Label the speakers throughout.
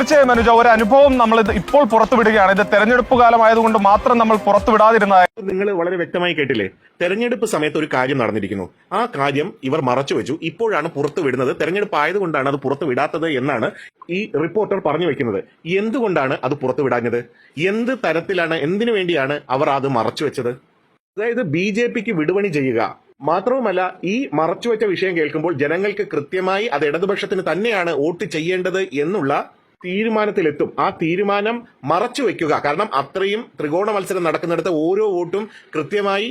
Speaker 1: തീർച്ചയായും അനുജ ഒരു അനുഭവം നമ്മൾ ഇത് ഇപ്പോൾ പുറത്തുവിടുകയാണ്. ഇത് തെരഞ്ഞെടുപ്പ് കാലമായതുകൊണ്ട് മാത്രം നമ്മൾ പുറത്തുവിടാതിരുന്ന
Speaker 2: നിങ്ങൾ വളരെ വ്യക്തമായി കേട്ടില്ലേ? തെരഞ്ഞെടുപ്പ് സമയത്ത് ഒരു കാര്യം നടന്നിരിക്കുന്നു. ആ കാര്യം ഇവർ മറച്ചു വെച്ചു. ഇപ്പോഴാണ് പുറത്തു വിടുന്നത് തെരഞ്ഞെടുപ്പ് ആയതുകൊണ്ടാണ് അത് പുറത്തു വിടാത്തത് എന്നാണ് ഈ റിപ്പോർട്ടർ പറഞ്ഞു വെക്കുന്നത്. എന്തുകൊണ്ടാണ് അത് പുറത്തു വിടാഞ്ഞത് എന്ത് തരത്തിലാണ് എന്തിനു വേണ്ടിയാണ് അവർ അത് മറച്ചു വെച്ചത്? അതായത് ബി ജെ പിക്ക് വിടുപണി ചെയ്യുക. മാത്രവുമല്ല ഈ മറച്ചുവെച്ച വിഷയം കേൾക്കുമ്പോൾ ജനങ്ങൾക്ക് കൃത്യമായി അത് ഇടതുപക്ഷത്തിന് തന്നെയാണ് വോട്ട് ചെയ്യേണ്ടത് എന്നുള്ള തീരുമാനത്തിലെത്തും. ആ തീരുമാനം മറച്ചു വെക്കുക. കാരണം അത്രയും ത്രികോണ മത്സരം നടക്കുന്നിടത്ത് ഓരോ വോട്ടും കൃത്യമായി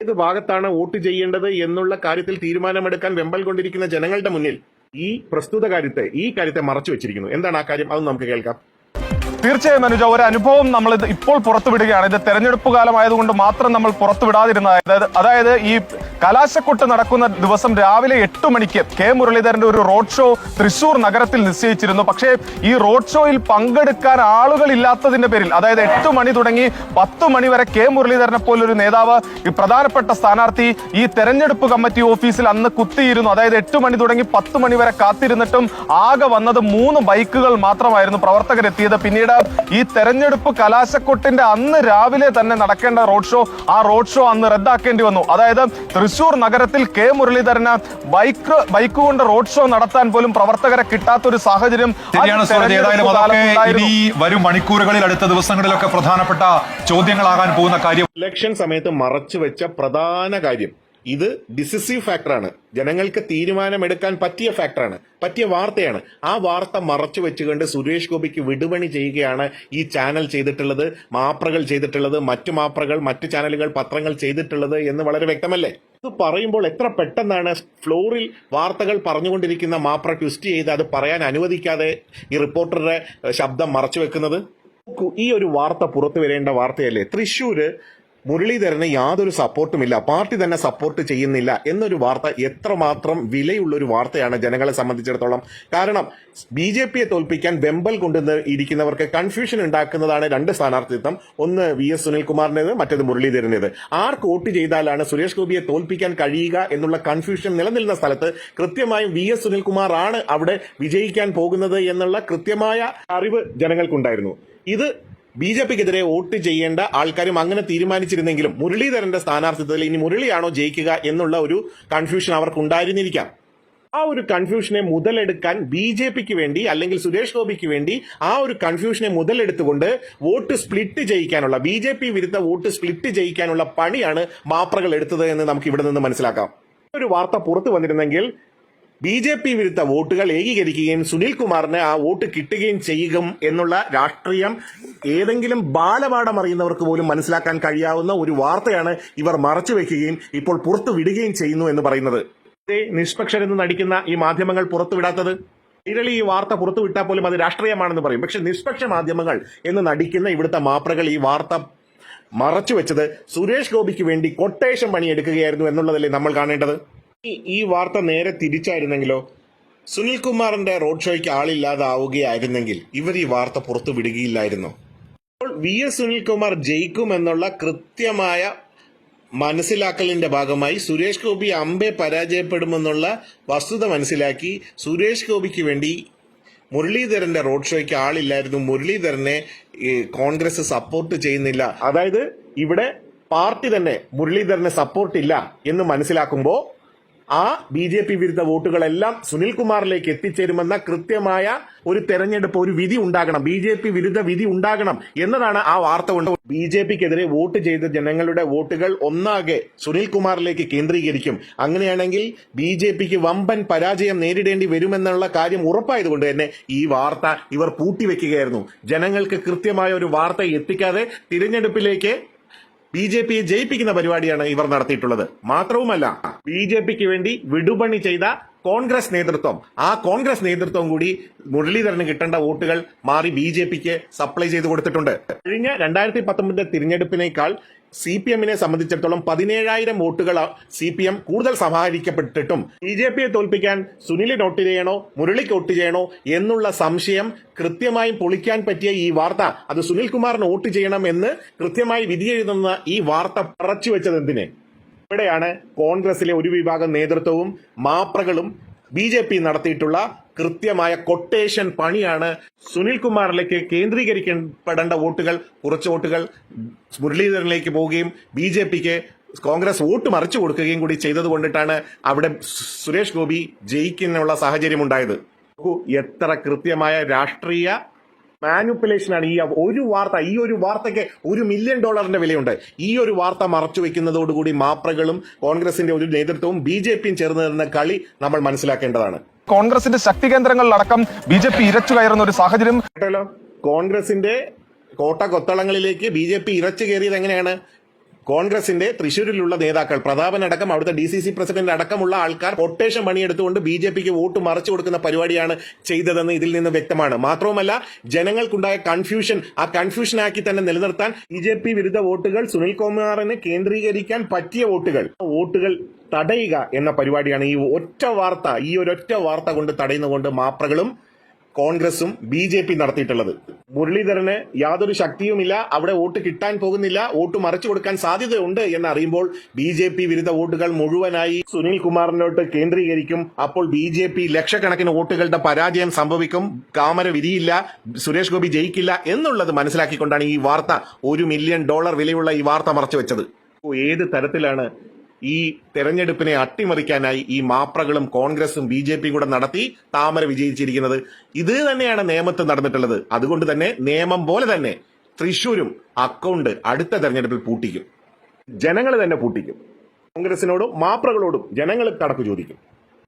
Speaker 2: ഏത് ഭാഗത്താണ് വോട്ട് ചെയ്യേണ്ടത് എന്നുള്ള കാര്യത്തിൽ തീരുമാനമെടുക്കാൻ വെമ്പൽ കൊണ്ടിരിക്കുന്ന ജനങ്ങളുടെ മുന്നിൽ ഈ പ്രസ്തുത കാര്യത്തെ ഈ കാര്യത്തെ മറച്ചു വെച്ചിരിക്കുന്നു. എന്താണ് ആ കാര്യം? അത് നമുക്ക് കേൾക്കാം.
Speaker 1: തീർച്ചയായും അനുജ ഒരു അനുഭവം നമ്മൾ ഇപ്പോൾ പുറത്തുവിടുകയാണ്. ഇത് തെരഞ്ഞെടുപ്പ് കാലമായതുകൊണ്ട് മാത്രം നമ്മൾ പുറത്തുവിടാതിരുന്ന അതായത് ഈ കലാശക്കൊട്ട് നടക്കുന്ന ദിവസം രാവിലെ എട്ട് മണിക്ക് കെ മുരളീധരന്റെ ഒരു റോഡ് ഷോ തൃശൂർ നഗരത്തിൽ നിശ്ചയിച്ചിരുന്നു. പക്ഷേ ഈ റോഡ് ഷോയിൽ പങ്കെടുക്കാൻ ആളുകൾ ഇല്ലാത്തതിന്റെ പേരിൽ അതായത് എട്ട് മണി തുടങ്ങി പത്ത് മണി വരെ കെ മുരളീധരനെ പോലൊരു നേതാവ് ഈ പ്രധാനപ്പെട്ട സ്ഥാനാർത്ഥി ഈ തെരഞ്ഞെടുപ്പ് കമ്മിറ്റി ഓഫീസിൽ അന്ന് കുത്തിയിരുന്നു. അതായത് എട്ട് മണി തുടങ്ങി പത്ത് മണി വരെ കാത്തിരുന്നിട്ടും ആകെ വന്നത് മൂന്ന് ബൈക്കുകൾ മാത്രമായിരുന്നു പ്രവർത്തകരെത്തിയത്. പിന്നീട് ഈ തെരഞ്ഞെടുപ്പ് കലാശക്കൊട്ടിന്റെ അന്ന് രാവിലെ തന്നെ നടക്കേണ്ട റോഡ് ഷോ ആ റോഡ് ഷോ അന്ന് റദ്ദാക്കേണ്ടി വന്നു. അതായത് തൃശൂർ നഗരത്തിൽ കെ മുരളീധരന് ബൈക്ക് ബൈക്ക് കൊണ്ട് റോഡ് ഷോ നടത്താൻ പോലും പ്രവർത്തകരെ കിട്ടാത്തൊരു സാഹചര്യം
Speaker 3: ഇനി വരും മണിക്കൂറുകളിൽ അടുത്ത ദിവസങ്ങളിലൊക്കെ പ്രധാനപ്പെട്ട ചോദ്യങ്ങളാകാൻ പോകുന്ന കാര്യം
Speaker 2: ഇലക്ഷൻ സമയത്ത് മറച്ചു വെച്ച പ്രധാന കാര്യം ഇത് ഡിസിസീവ് ഫാക്ടറാണ്. ജനങ്ങൾക്ക് തീരുമാനമെടുക്കാൻ പറ്റിയ ഫാക്ടറാണ്. പറ്റിയ വാർത്തയാണ്. ആ വാർത്ത മറച്ചു വെച്ചുകൊണ്ട് സുരേഷ് ഗോപിക്ക് വിടുപണി ചെയ്യുകയാണ് ഈ ചാനൽ ചെയ്തിട്ടുള്ളത് മാപ്രകൾ ചെയ്തിട്ടുള്ളത് മറ്റു മാപ്രകൾ മറ്റു ചാനലുകൾ പത്രങ്ങൾ ചെയ്തിട്ടുള്ളത് എന്ന് വളരെ വ്യക്തമല്ലേ? ഇത് പറയുമ്പോൾ എത്ര പെട്ടെന്നാണ് ഫ്ലോറിൽ വാർത്തകൾ പറഞ്ഞുകൊണ്ടിരിക്കുന്ന മാപ്ര ട്വിസ്റ്റ് ചെയ്ത് അത് പറയാൻ അനുവദിക്കാതെ ഈ റിപ്പോർട്ടറുടെ ശബ്ദം മറച്ചു വെക്കുന്നത്? ഈ ഒരു വാർത്ത പുറത്തു വരേണ്ട വാർത്തയല്ലേ? തൃശ്ശൂര് മുരളീധരന് യാതൊരു സപ്പോർട്ടുമില്ല പാർട്ടി തന്നെ സപ്പോർട്ട് ചെയ്യുന്നില്ല എന്നൊരു വാർത്ത എത്രമാത്രം വിലയുള്ള ഒരു വാർത്തയാണ് ജനങ്ങളെ സംബന്ധിച്ചിടത്തോളം. കാരണം ബി ജെ പിയെ തോൽപ്പിക്കാൻ വെമ്പൽ കൊണ്ടുവന്ന് ഇരിക്കുന്നവർക്ക് കൺഫ്യൂഷൻ ഉണ്ടാക്കുന്നതാണ് രണ്ട് സ്ഥാനാർത്ഥിത്വം. ഒന്ന് വി എസ് സുനിൽകുമാറിന്റേത് മറ്റേത് മുരളീധരന്റേത് ആർക്ക് വോട്ട് ചെയ്താലാണ് സുരേഷ് ഗോപിയെ തോൽപ്പിക്കാൻ കഴിയുക എന്നുള്ള കൺഫ്യൂഷൻ നിലനിൽക്കുന്ന സ്ഥലത്ത് കൃത്യമായും വി എസ് സുനിൽകുമാർ ആണ് അവിടെ വിജയിക്കാൻ പോകുന്നത് എന്നുള്ള കൃത്യമായ അറിവ് ജനങ്ങൾക്കുണ്ടായിരുന്നു. ഇത് ബി ജെ പിക്കെതിരെ വോട്ട് ചെയ്യേണ്ട ആൾക്കാരും അങ്ങനെ തീരുമാനിച്ചിരുന്നെങ്കിലും മുരളീധരന്റെ സ്ഥാനാർത്ഥിത്വത്തിൽ ഇനി മുരളിയാണോ ജയിക്കുക എന്നുള്ള ഒരു കൺഫ്യൂഷൻ അവർക്ക് ഉണ്ടായിരുന്നിരിക്കാം ആ ഒരു കൺഫ്യൂഷനെ മുതലെടുക്കാൻ ബി ജെ പിക്ക് വേണ്ടി അല്ലെങ്കിൽ സുരേഷ് ഗോപിക്ക് വേണ്ടി ആ ഒരു കൺഫ്യൂഷനെ മുതലെടുത്തുകൊണ്ട് വോട്ട് സ്പ്ലിറ്റ് ചെയ്യിക്കാനുള്ള ബി ജെ പി വിരുദ്ധ വോട്ട് സ്പ്ലിറ്റ് ചെയ്യിക്കാനുള്ള പണിയാണ് മാപ്രകൾ എടുത്തത് എന്ന് നമുക്ക് ഇവിടെ നിന്ന് മനസ്സിലാക്കാം. ഒരു വാർത്ത പുറത്തു വന്നിരുന്നെങ്കിൽ ബി ജെ പി വിരുദ്ധ വോട്ടുകൾ ഏകീകരിക്കുകയും സുനിൽകുമാറിന് ആ വോട്ട് കിട്ടുകയും ചെയ്യും എന്നുള്ള രാഷ്ട്രീയം ഏതെങ്കിലും ബാലപാഠം അറിയുന്നവർക്ക് പോലും മനസ്സിലാക്കാൻ കഴിയാവുന്ന ഒരു വാർത്തയാണ് ഇവർ മറച്ചു വെക്കുകയും ഇപ്പോൾ പുറത്തു വിടുകയും ചെയ്യുന്നു എന്ന് പറയുന്നത്. നിഷ്പക്ഷരെന്ന് നടിക്കുന്ന ഈ മാധ്യമങ്ങൾ പുറത്തുവിടാത്തത് ഇരളി ഈ വാർത്ത പുറത്തുവിട്ടാൽ പോലും അത് രാഷ്ട്രീയമാണെന്ന് പറയും. പക്ഷെ നിഷ്പക്ഷ മാധ്യമങ്ങൾ എന്ന് നടിക്കുന്ന ഇവിടുത്തെ മാപ്രകൾ ഈ വാർത്ത മറച്ചു വെച്ചത് സുരേഷ് ഗോപിക്ക് വേണ്ടി കൊട്ടേഷൻ പണിയെടുക്കുകയായിരുന്നു എന്നുള്ളതല്ലേ നമ്മൾ കാണേണ്ടത്? ഈ- വാർത്ത നേരെ തിരിച്ചായിരുന്നെങ്കിലോ? സുനിൽ കുമാറിന്റെ റോഡ് ഷോയ്ക്ക് ആളില്ലാതാവുകയായിരുന്നെങ്കിൽ ഇവർ ഈ വാർത്ത പുറത്തു വിടുകയില്ലായിരുന്നു. അപ്പോൾ വി എസ് സുനിൽകുമാർ ജയിക്കുമെന്നുള്ള കൃത്യമായ മനസ്സിലാക്കലിന്റെ ഭാഗമായി സുരേഷ് ഗോപി അമ്പെ പരാജയപ്പെടുമെന്നുള്ള വസ്തുത മനസ്സിലാക്കി സുരേഷ് ഗോപിക്ക് വേണ്ടി മുരളീധരന്റെ റോഡ് ഷോയ്ക്ക് ആളില്ലായിരുന്നു. മുരളീധരനെ കോൺഗ്രസ് സപ്പോർട്ട് ചെയ്യുന്നില്ല. അതായത് ഇവിടെ പാർട്ടി തന്നെ മുരളീധരനെ സപ്പോർട്ടില്ല എന്ന് മനസ്സിലാക്കുമ്പോൾ ആ ബി ജെ പി വിരുദ്ധ വോട്ടുകളെല്ലാം സുനിൽകുമാറിലേക്ക് എത്തിച്ചേരുമെന്ന കൃത്യമായ ഒരു തെരഞ്ഞെടുപ്പ് ഒരു വിധി ഉണ്ടാകണം. ബി ജെ പി വിരുദ്ധ വിധി ഉണ്ടാകണം എന്നതാണ് ആ വാർത്ത കൊണ്ട് ബി ജെ പിക്കെതിരെ വോട്ട് ചെയ്ത ജനങ്ങളുടെ വോട്ടുകൾ ഒന്നാകെ സുനിൽകുമാറിലേക്ക് കേന്ദ്രീകരിക്കും. അങ്ങനെയാണെങ്കിൽ ബി ജെ പിക്ക് വമ്പൻ പരാജയം നേരിടേണ്ടി വരുമെന്നുള്ള കാര്യം ഉറപ്പായതുകൊണ്ട് തന്നെ ഈ വാർത്ത ഇവർ പൂട്ടിവെക്കുകയായിരുന്നു. ജനങ്ങൾക്ക് കൃത്യമായ ഒരു വാർത്ത എത്തിക്കാതെ തിരഞ്ഞെടുപ്പിലേക്ക് ബി ജെ പിയെ ജയിപ്പിക്കുന്ന പരിപാടിയാണ് ഇവർ നടത്തിയിട്ടുള്ളത്. മാത്രവുമല്ല ബി ജെ പിക്ക് വേണ്ടി വിടുപണി ചെയ്ത കോൺഗ്രസ് നേതൃത്വം. ആ കോൺഗ്രസ് നേതൃത്വം കൂടി മുരളീധരന് കിട്ടേണ്ട വോട്ടുകൾ മാറി ബി ജെ പിക്ക് സപ്ലൈ ചെയ്ത് കൊടുത്തിട്ടുണ്ട്. കഴിഞ്ഞ രണ്ടായിരത്തി പത്തൊമ്പതിലെ തിരഞ്ഞെടുപ്പിനേക്കാൾ സി പി എമ്മിനെ സംബന്ധിച്ചിടത്തോളം പതിനേഴായിരം വോട്ടുകൾ സി പി എം കൂടുതൽ സമാഹരിക്കപ്പെട്ടിട്ടും ബി ജെ പിയെ തോൽപ്പിക്കാൻ സുനിലിന് വോട്ട് ചെയ്യണോ മുരളിക്ക് വോട്ട് ചെയ്യണോ എന്നുള്ള സംശയം കൃത്യമായും പൊളിക്കാൻ പറ്റിയ ഈ വാർത്ത. അത് സുനിൽകുമാറിന് വോട്ട് ചെയ്യണം എന്ന് കൃത്യമായി വിധിയെഴുതുന്ന ഈ വാർത്ത പറച്ചു വെച്ചത് എന്തിന്? ഇവിടെയാണ് കോൺഗ്രസിലെ ഒരു വിഭാഗം നേതൃത്വവും മാപ്രകളും ബി ജെ പി നടത്തിയിട്ടുള്ള കൃത്യമായ കൊട്ടേഷൻ പണിയാണ് സുനിൽ കുമാറിലേക്ക് കേന്ദ്രീകരിക്കപ്പെടേണ്ട വോട്ടുകൾ കുറച്ച് വോട്ടുകൾ മുരളീധരനിലേക്ക് പോവുകയും ബി ജെ പിക്ക് കോൺഗ്രസ് വോട്ട് മറിച്ചു കൊടുക്കുകയും കൂടി ചെയ്തത് കൊണ്ടിട്ടാണ് അവിടെ സുരേഷ് ഗോപി ജയിക്കാനുള്ള സാഹചര്യം ഉണ്ടായത് എത്ര കൃത്യമായ രാഷ്ട്രീയ മാനുപ്പുലേഷനാണ് ഈ ഒരു വാർത്ത ഈ ഒരു വാർത്തയ്ക്ക് ഒരു മില്യൺ ഡോളറിന്റെ വിലയുണ്ട്. ഈ ഒരു വാർത്ത മറച്ചു വെക്കുന്നതോടുകൂടി മാപ്രകളും കോൺഗ്രസിന്റെ ഒരു നേതൃത്വവും ബി ജെ പിയും ചേർന്ന് നിന്ന കളി നമ്മൾ മനസ്സിലാക്കേണ്ടതാണ്.
Speaker 1: കോൺഗ്രസിന്റെ ശക്തി കേന്ദ്രങ്ങളിലടക്കം ബി ജെ പി ഇരച്ചു കയറുന്ന ഒരു സാഹചര്യം
Speaker 2: കോൺഗ്രസിന്റെ കോട്ട കൊത്തളങ്ങളിലേക്ക് ബി ജെ പി ഇറച്ചു കയറിയത് എങ്ങനെയാണ്? കോൺഗ്രസിന്റെ തൃശൂരിലുള്ള നേതാക്കൾ പ്രതാപൻ അടക്കം അവിടുത്തെ ഡി സി സി പ്രസിഡന്റ് അടക്കമുള്ള ആൾക്കാർ കൊട്ടേഷൻ പണിയെടുത്തുകൊണ്ട് ബി ജെ പിക്ക് വോട്ട് മറച്ചു കൊടുക്കുന്ന പരിപാടിയാണ് ചെയ്തതെന്ന് ഇതിൽ നിന്ന് വ്യക്തമാണ്. മാത്രവുമല്ല ജനങ്ങൾക്കുണ്ടായ കൺഫ്യൂഷൻ ആ കൺഫ്യൂഷൻ ആക്കി തന്നെ നിലനിർത്താൻ ബി ജെ പി വിരുദ്ധ വോട്ടുകൾ സുനിൽ കുമാറിന് കേന്ദ്രീകരിക്കാൻ പറ്റിയ വോട്ടുകൾ വോട്ടുകൾ തടയുക എന്ന പരിപാടിയാണ് ഈ ഒറ്റ വാർത്ത ഈ ഒരൊറ്റ വാർത്ത കൊണ്ട് തടയുന്നതുകൊണ്ട് മാപ്രകളും കോൺഗ്രസും ബി ജെ പി നടത്തിയിട്ടുള്ളത്. മുരളീധരന് യാതൊരു ശക്തിയുമില്ല. അവിടെ വോട്ട് കിട്ടാൻ പോകുന്നില്ല. വോട്ട് മറിച്ചു കൊടുക്കാൻ സാധ്യതയുണ്ട് എന്ന് അറിയുമ്പോൾ ബി ജെ പി വിരുദ്ധ വോട്ടുകൾ മുഴുവനായി സുനിൽ കുമാറിനോട്ട് കേന്ദ്രീകരിക്കും. അപ്പോൾ ബി ജെ പി ലക്ഷക്കണക്കിന് വോട്ടുകളുടെ പരാജയം സംഭവിക്കും. കാമര വിരിയില്ല സുരേഷ് ഗോപി ജയിക്കില്ല എന്നുള്ളത് മനസ്സിലാക്കിക്കൊണ്ടാണ് ഈ വാർത്ത ഒരു മില്യൺ ഡോളർ വിലയുള്ള ഈ വാർത്ത മറച്ചു വെച്ചത്. ഏത് തരത്തിലാണ് ഈ തെരഞ്ഞെടുപ്പിനെ അട്ടിമറിക്കാനായി ഈ മാപ്രകളും കോൺഗ്രസും ബി ജെ പിയും കൂടെ നടത്തി താമര വിജയിച്ചിരിക്കുന്നത്. ഇത് തന്നെയാണ് നിയമത്തിൽ നടന്നിട്ടുള്ളത്. അതുകൊണ്ട് തന്നെ നിയമം പോലെ തന്നെ തൃശൂരും അക്കൗണ്ട് അടുത്ത തെരഞ്ഞെടുപ്പിൽ പൂട്ടിക്കും. ജനങ്ങൾ തന്നെ പൂട്ടിക്കും. കോൺഗ്രസിനോടും മാപ്രകളോടും ജനങ്ങൾ കടക്കു ചോദിക്കും.